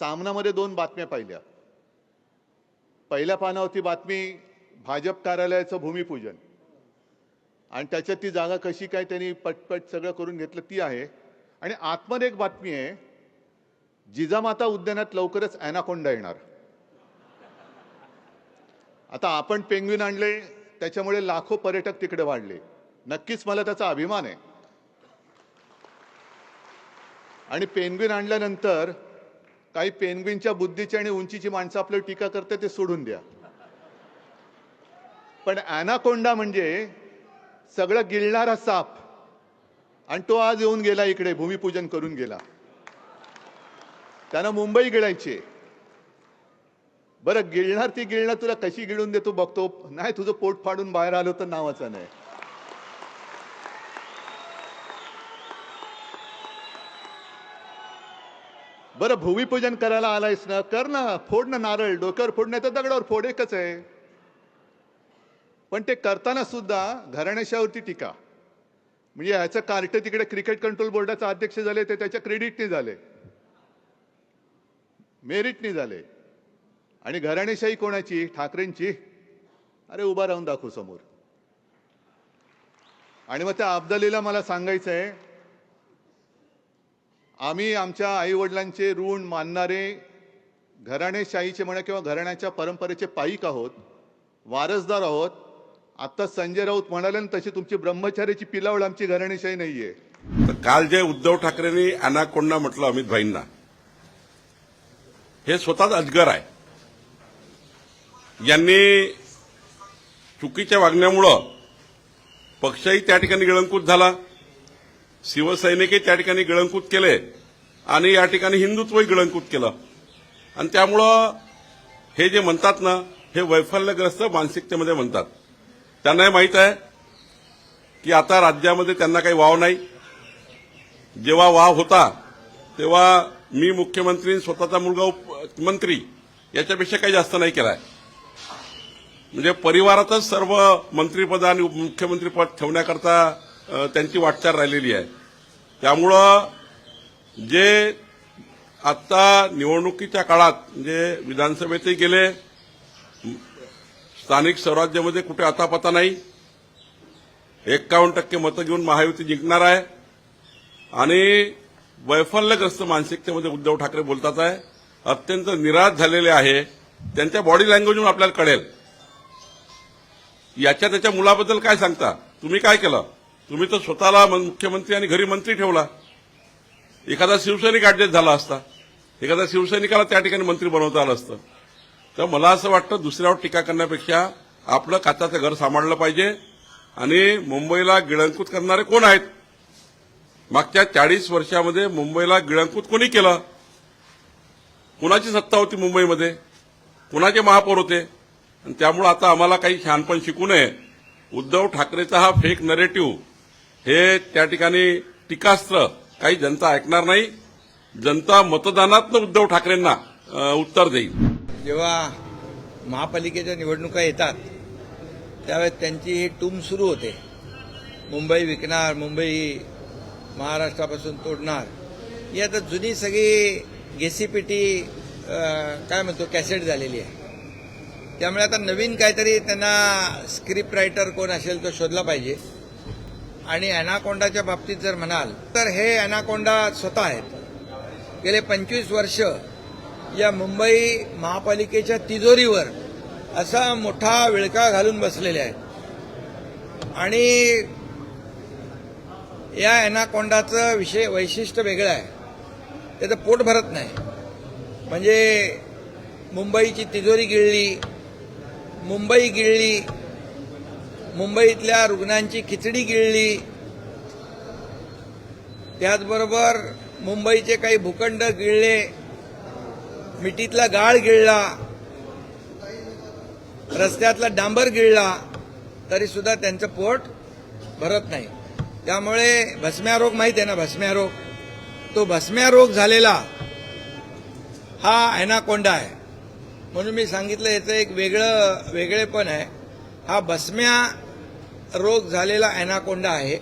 सामनामध्ये दोन बातम्या पाहिल्या. पहिल्या पानावरती बातमी भाजप कार्यालयाचं भूमिपूजन. आणि त्याच्यात ती जागा कशी काय त्यांनी पटपट सगळं करून घेतलं ती आहे. आणि आतमध्ये एक बातमी आहे जिजामाता उद्यानात लवकरच अॅनाकोंडा येणार. आता आपण पेंग्विन आणले त्याच्यामुळे लाखो पर्यटक तिकडे वाढले. नक्कीच मला त्याचा अभिमान आहे. आणि पेंग्विन आणल्यानंतर काही पेनग्विनच्या बुद्धीची आणि उंचीची माणसं आपल्याला टीका करते ते सोडून द्या. पण अॅनाकोंडा म्हणजे सगळं गिळणारा साप. आणि तो आज येऊन गेला इकडे भूमिपूजन करून गेला. त्यानं मुंबई गिळायची. बरं गिळणार ती गिळणार तुला कशी गिळून देतो बघतो. नाही तुझं पोट फाडून बाहेर आलो तर नावाचं नाही. बरं भूमिपूजन करायला आलायस ना? कर ना फोड ना नारळ. डोक्यावर फोड नाही तर दगडावर फोड एकच आहे. पण ते करताना सुद्धा घराण्याशावरती टीका. म्हणजे ह्याचं कार्ट तिकडे क्रिकेट कंट्रोल बोर्डाचा अध्यक्ष झाले ते त्याच्या क्रेडिटने झाले. मेरिटने झाले. आणि घराणेशाही कोणाची? ठाकरेंची. अरे उभा राहून दाखव समोर. आणि मग त्या अब्दालीला मला सांगायचं आहे आम्ही आमच्या आईवडिलांचे ऋण मानणारे घराणेशाहीचे म्हणा किंवा घराण्याच्या परंपरेचे पाईक आहोत वारसदार आहोत आता संजय राऊत म्हणाले ना तशी तुमची ब्रह्मचार्याची पिलावळ आमची घराणेशाही नाहीये. तर काल जे उद्धव ठाकरेंनी अनाकोंडा म्हटलं अमित भाईंना हे स्वतःच अजगर आहे. यांनी चुकीच्या वागण्यामुळं पक्षही त्या ठिकाणी गिळंकूत झाला. शिवसैनिकही त्या ठिकाणी गिळंकृत केले आणि या ठिकाणी हिंदुत्वही गिळंकृत केलं. आणि त्यामुळं हे जे म्हणतात ना हे वैफल्यग्रस्त मानसिकतेमध्ये म्हणतात. त्यांनाही माहीत आहे की आता राज्यामध्ये त्यांना काही वाव नाही. जेव्हा वाव होता तेव्हा मी मुख्यमंत्री स्वतःचा मुलगा मंत्री याच्यापेक्षा काही जास्त नाही केलाय. म्हणजे परिवारातच सर्व मंत्रीपद आणि मुख्यमंत्रीपद ठेवण्याकरता त्यांची वाटचाल राहिलेली आहे. त्यामुळं जे आत्ता निवडणुकीच्या काळात म्हणजे विधानसभेतही गेले स्थानिक स्वराज्यामध्ये कुठे आतापता नाही. एक्कावन्न टक्के मतं घेऊन महायुती जिंकणार आहे. आणि वैफल्यग्रस्त मानसिकतेमध्ये उद्धव ठाकरे बोलतात आहे. अत्यंत निराश झालेले आहे. त्यांच्या बॉडी लँग्वेजवरून आपल्याला कळेल. याच्या त्याच्या मुलाबद्दल काय सांगता? तुम्ही काय केलं? तुम्ही तर स्वतःला मुख्यमंत्री आणि घरी मंत्री ठेवला. एखादा शिवसैनिक ऍडजस्ट झाला असता. एखाद्या शिवसैनिकाला त्या ठिकाणी मंत्री बनवता आलं असतं. तर मला असं वाटतं दुसऱ्यावर टीका करण्यापेक्षा आपलं काचाचं घर सांभाळलं पाहिजे आणि मुंबईला गिळंकृत करणारे कोण आहेत? मागच्या चाळीस वर्षामध्ये मुंबईला गिळंकृत कोणी केलं? कुणाची सत्ता होती मुंबईमध्ये? कुणाचे महापौर होते? आणि त्यामुळं आता आम्हाला काही शहाणपण शिकू नये. उद्धव ठाकरेचा हा फेक नरेटिव्ह हे त्या ठिकाणी टीकास्त्र काही जनता ऐकणार नाही. जनता मतदानातनं उद्धव ठाकरेंना उत्तर देईल. जेव्हा महापालिकेच्या निवडणुका येतात त्यावेळेस त्यांची ही टूम सुरू होते. मुंबई विकणार मुंबई महाराष्ट्रापासून तोडणार. ही आता जुनी सगळी गेसीपीटी काय म्हणतो कॅसेट झालेली आहे. त्यामुळे आता नवीन काहीतरी त्यांना स्क्रिप्ट रायटर कोण असेल तो शोधला पाहिजे. आणि अॅनाकोंडाच्या बाबतीत जर म्हणाल तर हे अॅनाकोंडा स्वतः आहेत. गेले पंचवीस वर्ष या मुंबई महापालिकेच्या तिजोरीवर असा मोठा विळका घालून बसलेले आहेत. आणि या अॅनाकोंडाचं विषय वैशिष्ट्य वेगळं आहे. त्याचं पोट भरत नाही. म्हणजे मुंबईची तिजोरी गिळली मुंबई गिळली मुंबईतल्या रुग्णांची खिचडी गिळली. त्याचबरोबर मुंबईचे काही भूखंड गिळले. मिठीतला गाळ गिळला. रस्त्यातला डांबर गिळला. तरी सुद्धा त्यांचं पोट भरत नाही. त्यामुळे भस्म्या रोग माहीत आहे ना? भस्म्या रोग. तो भस्म्या रोग झालेला हा अॅनाकोंडा आहे. म्हणून मी सांगितलं याचं एक वेगळं वेगळेपण आहे. हा भस्म्या रोग झालेला अॅनाकोंडा आहे.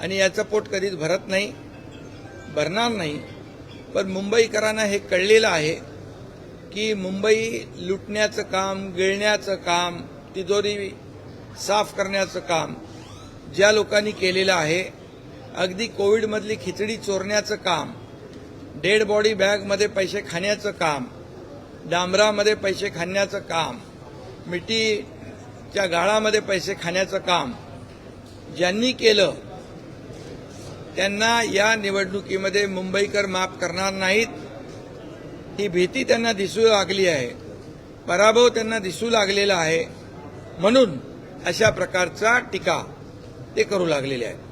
आणि याचं पोट कधीच भरत नाही भरणार नाही. पण मुंबईकरांना हे कळलेलं आहे की मुंबई लुटण्याचं काम गिळण्याचं काम तिजोरी साफ करण्याचं काम ज्या लोकांनी केलेलं आहे अगदी कोविडमधली खिचडी चोरण्याचं काम डेड बॉडी बॅगमध्ये पैसे खाण्याचं काम डांबरामध्ये पैसे खाण्याचं काम च्या गाळामध्ये पैसे खाण्याचं काम ज्यांनी केलं त्यांना या निवडणुकीमध्ये मुंबईकर माफ करणार नाहीत. ही भीती त्यांना दिसू लागली आहे. पराभव त्यांना दिसू लागलेला आहे. म्हणून अशा प्रकारचा टीका ते करू लागलेले आहेत.